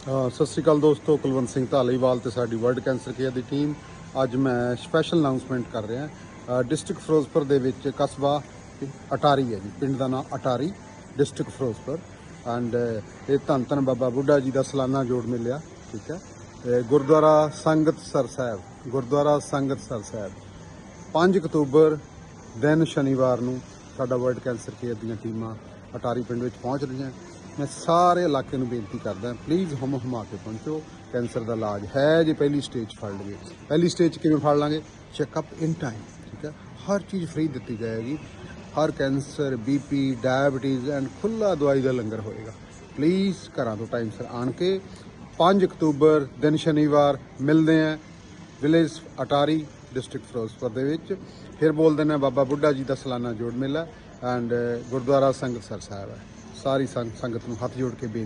ਸਤਿ ਸ਼੍ਰੀ ਅਕਾਲ ਦੋਸਤੋ, ਕੁਲਵੰਤ ਸਿੰਘ ਢਾਲੀਵਾਲ ਤੇ ਸਾਡੀ ਵਰਲਡ ਕੈਂਸਰ ਕੇਅਰ ਦੀ ਟੀਮ। ਅੱਜ ਮੈਂ ਸਪੈਸ਼ਲ ਅਨਾਉਂਸਮੈਂਟ ਕਰ ਰਿਹਾ। ਡਿਸਟ੍ਰਿਕਟ ਫਿਰੋਜ਼ਪੁਰ ਦੇ ਵਿੱਚ ਕਸਬਾ ਅਟਾਰੀ ਹੈ ਜੀ। ਪਿੰਡ ਦਾ ਨਾਮ ਅਟਾਰੀ ਡਿਸਟ੍ਰਿਕਟ ਫਿਰੋਜ਼ਪੁਰ। ਐਂਡ ਇਹ ਧੰਨ ਧੰਨ ਬਾਬਾ ਬੁੱਢਾ ਜੀ ਦਾ ਸਲਾਨਾ ਜੋੜ ਮਿਲਿਆ। ਠੀਕ ਹੈ। ਗੁਰਦੁਆਰਾ ਸੰਗਤ ਸਰ ਸਾਹਿਬ, ਗੁਰਦੁਆਰਾ ਸੰਗਤ ਸਰ ਸਾਹਿਬ। 5 ਅਕਤੂਬਰ, ਦਿਨ ਸ਼ਨੀਵਾਰ ਨੂੰ ਸਾਡਾ ਵਰਲਡ ਕੈਂਸਰ ਕੇਅਰ ਦੀਆਂ ਟੀਮਾਂ ਅਟਾਰੀ ਪਿੰਡ ਵਿੱਚ ਪਹੁੰਚ ਰਹੀਆਂ। ਮੈਂ ਸਾਰੇ ਇਲਾਕੇ ਨੂੰ ਬੇਨਤੀ ਕਰਦਾ ਪਲੀਜ਼ ਹਮ ਹਮਾ ਕੇ ਪਹੁੰਚੋ। ਕੈਂਸਰ ਦਾ ਇਲਾਜ ਹੈ ਜੇ ਪਹਿਲੀ ਸਟੇਜ ਫੜ ਲਈਏ। ਪਹਿਲੀ ਸਟੇਜ ਕਿਵੇਂ ਫੜ ਲਾਂਗੇ? ਚੈੱਕਅਪ ਇਨ ਟਾਈਮ ਠੀਕ ਹੈ? ਹਰ ਚੀਜ਼ ਫ੍ਰੀ ਦਿੱਤੀ ਜਾਏਗੀ। ਹਰ ਕੈਂਸਰ ਬੀਪੀ ਡਾਇਬੀਟੀਜ਼ ਐਂਡ ਖੁੱਲਾ ਦਵਾਈ ਦਾ ਲੰਗਰ ਹੋਏਗਾ। ਪਲੀਜ਼ ਘਰਾਂ ਤੋਂ ਟਾਈਮ ਸਿਰ ਆਣ ਕੇ 5 ਅਕਤੂਬਰ, ਦਿਨ ਸ਼ਨੀਵਾਰ, ਮਿਲਦੇ ਆਂ ਵਿਲੇਜ ਅਟਾਰੀ ਡਿਸਟ੍ਰਿਕਟ ਫਿਰੋਜ਼ਪੁਰ ਦੇ ਵਿੱਚ। ਫਿਰ ਬੋਲਦੇ ਨੇ ਬਾਬਾ ਬੁੱਢਾ ਜੀ ਦਾ ਸਲਾਨਾ ਜੋੜ ਮੇਲਾ ਐਂਡ ਗੁਰਦੁਆਰਾ ਸੰਗਤਸਰ ਸਾਹਿਬ ਹੈ। ਸਾਰੀ ਸੰਗ- ਸੰਗਤ ਨੂੰ ਹੱਥ ਜੋੜ ਕੇ ਬੇਨਤੀ